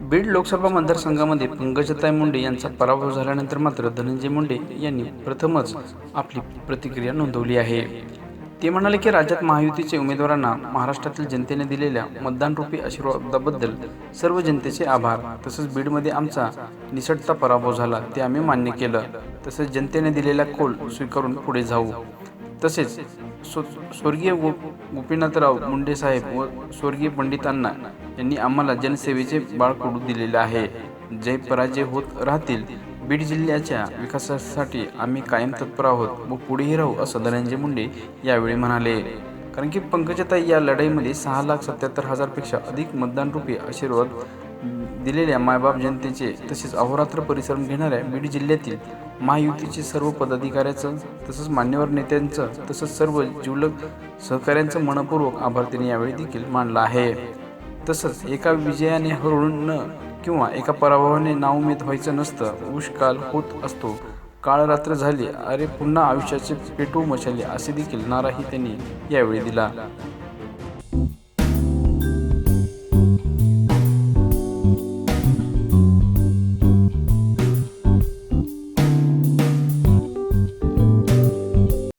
बीड लोकसभा मतदारसंघामध्ये पंकजताई मुंडे यांचा पराभव झाल्यानंतर मात्र धनंजय मुंडे यांनी प्रथमच आपली प्रतिक्रिया नोंदवली आहे. ते म्हणाले की राज्यात महायुतीचे उमेदवारांना महाराष्ट्रातील जनतेने दिलेल्या मतदानरूपी आशीर्वादाबद्दल सर्व जनतेचे आभार. तसंच बीडमध्ये आमचा निसटता पराभव झाला ते आम्ही मान्य केलं. तसेच जनतेने दिलेला कोल स्वीकारून पुढे जाऊ. तसेच स्व स्वर्गीय गो गोपीनाथराव मुंडे साहेब व स्वर्गीय पंडितांना यांनी आम्हाला जनसेवेचे बाळकडू दिलेले आहे. जय पराजय होत राहतील बीड जिल्ह्याच्या विकासासाठी आम्ही कायम तत्पर आहोत व पुढेही राहू असं धनंजय मुंडे यावेळी म्हणाले. कारण की पंकजाताई या लढाईमध्ये सहा लाख सत्याहत्तर हजारपेक्षा अधिक मतदानरूपी आशीर्वाद दिलेल्या मायबाप जनतेचे तसेच अहोरात्र परिश्रम घेणाऱ्या बीड जिल्ह्यातील महायुतीचे सर्व पदाधिकाऱ्याचं तसंच मान्यवर नेत्यांचं तसंच सर्व जिवलग सहकाऱ्यांचं मनपूर्वक आभार त्यांनी यावेळी देखील मानला आहे. तसंच एका विजयाने हरवून न किंवा एका पराभवाने नाउमेद व्हायचं नसतं उष्काल होत असतो. काळ रात्र झाली अरे पुन्हा आयुष्याचे पेटू मशाले असे देखील नाराही त्यांनी यावेळी दिला.